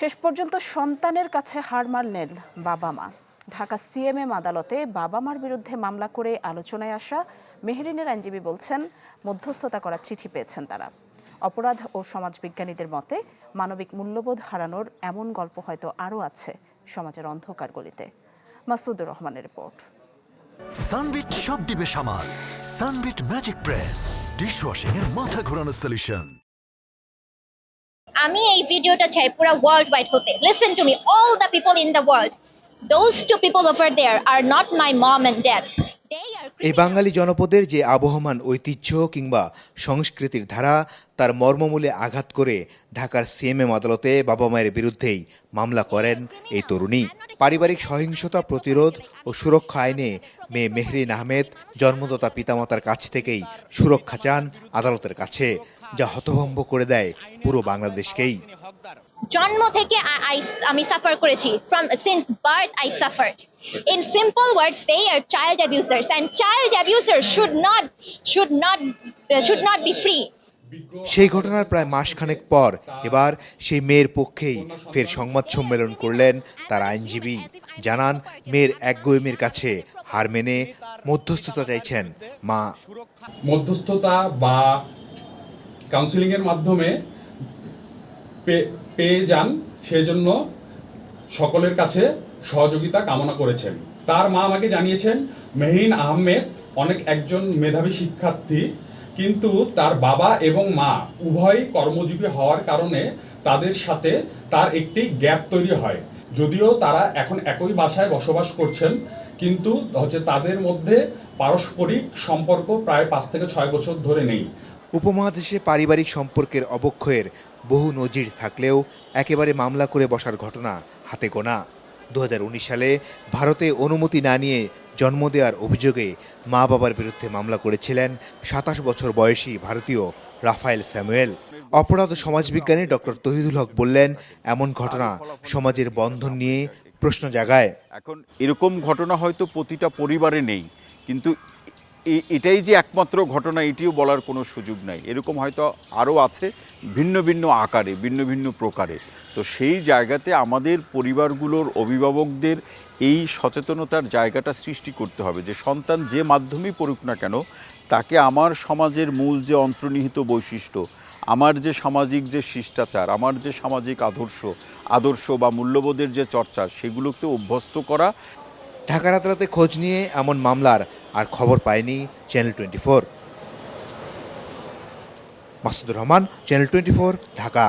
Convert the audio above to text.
শেষ পর্যন্ত সন্তানের কাছে হার মানলেন বাবা মা। ঢাকা সিএমএম আদালতে বাবা মার বিরুদ্ধে মামলা করে আলোচনায় আসা মেহরিনের আইনজীবী বলছেন, মধ্যস্থতা করার চিঠি পেয়েছেন তারা। অপরাধ ও সমাজবিজ্ঞানীদের মতে, মানবিক মূল্যবোধ হারানোর এমন গল্প হয়তো আরও আছে সমাজের অন্ধকার গলিতে। মাসুদুর রহমানের রিপোর্ট। সানবিট সব দিবে সামাল। সানবিট ম্যাজিক প্রেস ডিশওয়াশিং এর মাথা ঘোরানো সলিউশন। আমি এই ভিডিওটা চাই পুরো ওয়ার্ল্ড ওয়াইড হতে listen to me all the people in the world those two people over there are not my mom and dad এই বাঙালি জনপদের যে আবহমান ঐতিহ্য কিংবা সংস্কৃতির ধারা, তার মর্মমূলে আঘাত করে ঢাকার সিএমএম আদালতে বাবা মায়ের বিরুদ্ধেই মামলা করেন এই তরুণী। পারিবারিক সহিংসতা প্রতিরোধ ও সুরক্ষা আইনে মেয়ে মেহরিন আহমেদ, জন্মদাতা পিতামাতার কাছ থেকেই সুরক্ষা চান আদালতের কাছে। যা হতভম্ব করে দেয় পুরো বাংলাদেশকেই। জন্ম থেকে আমি সাফার করেছি। From since birth I suffered in simple words they are child abusers and child abuser should not should not should not be free সেই ঘটনার প্রায় মাসখানেক পর এবার সেই মেয়ের পক্ষেই ফের সংবাদ সম্মেলন করলেন তার আইনজীবী। জানান মেয়ের একগুয়েমের কাছে হার মেনে মধ্যস্থতা চাইছেন মা। মধ্যস্থতা বা কাউন্সিলিংয়ের মাধ্যমে পেয়ে যান, সেজন্য সকলের কাছে সহযোগিতা কামনা করেছেন। তার মা আমাকে জানিয়েছেন, মেহরিন আহমেদ অনেক একজন মেধাবী শিক্ষার্থী, কিন্তু তার বাবা এবং মা উভয়ই কর্মজীবী হওয়ার কারণে তাদের সাথে তার একটি গ্যাপ তৈরি হয়। যদিও তারা এখন একই বাসায় বসবাস করছেন, কিন্তু হচ্ছে তাদের মধ্যে পারস্পরিক সম্পর্ক প্রায় পাঁচ থেকে ছয় বছর ধরে নেই। উপমহাদেশে পারিবারিক সম্পর্কের অবক্ষয়ের বহু নজির থাকলেও একেবারে মামলা করে বসার ঘটনা হাতে গোনা। দু হাজার উনিশ সালে ভারতে অনুমতি না নিয়ে জন্ম দেওয়ার অভিযোগে মা বাবার বিরুদ্ধে মামলা করেছিলেন সাতাশ বছর বয়সী ভারতীয় রাফায়েল স্যামুয়েল। অপরাধ সমাজবিজ্ঞানী ডক্টর তহিদুল হক বললেন, এমন ঘটনা সমাজের বন্ধন নিয়ে প্রশ্ন জাগায়। এখন এরকম ঘটনা হয়তো প্রতিটা পরিবারে নেই, কিন্তু এটাই যে একমাত্র ঘটনা, এটিও বলার কোনো সুযোগ নাই। এরকম হয়তো আরও আছে ভিন্ন ভিন্ন আকারে, ভিন্ন ভিন্ন প্রকারে। তো সেই জায়গাতে আমাদের পরিবারগুলোর অভিভাবকদের এই সচেতনতার জায়গাটা সৃষ্টি করতে হবে যে সন্তান যে মাধ্যমেই পড়ুক না কেন, তাকে আমার সমাজের মূল যে অন্তর্নিহিত বৈশিষ্ট্য, আমার যে সামাজিক যে শিষ্টাচার, আমার যে সামাজিক আদর্শ আদর্শ বা মূল্যবোধের যে চর্চা, সেগুলোকে অভ্যস্ত করা ঢাকার আদালতে খোঁজ নিয়ে এমন মামলার আর খবর পায়নি channel twenty four Masudur Rahman channel twenty four Dhaka.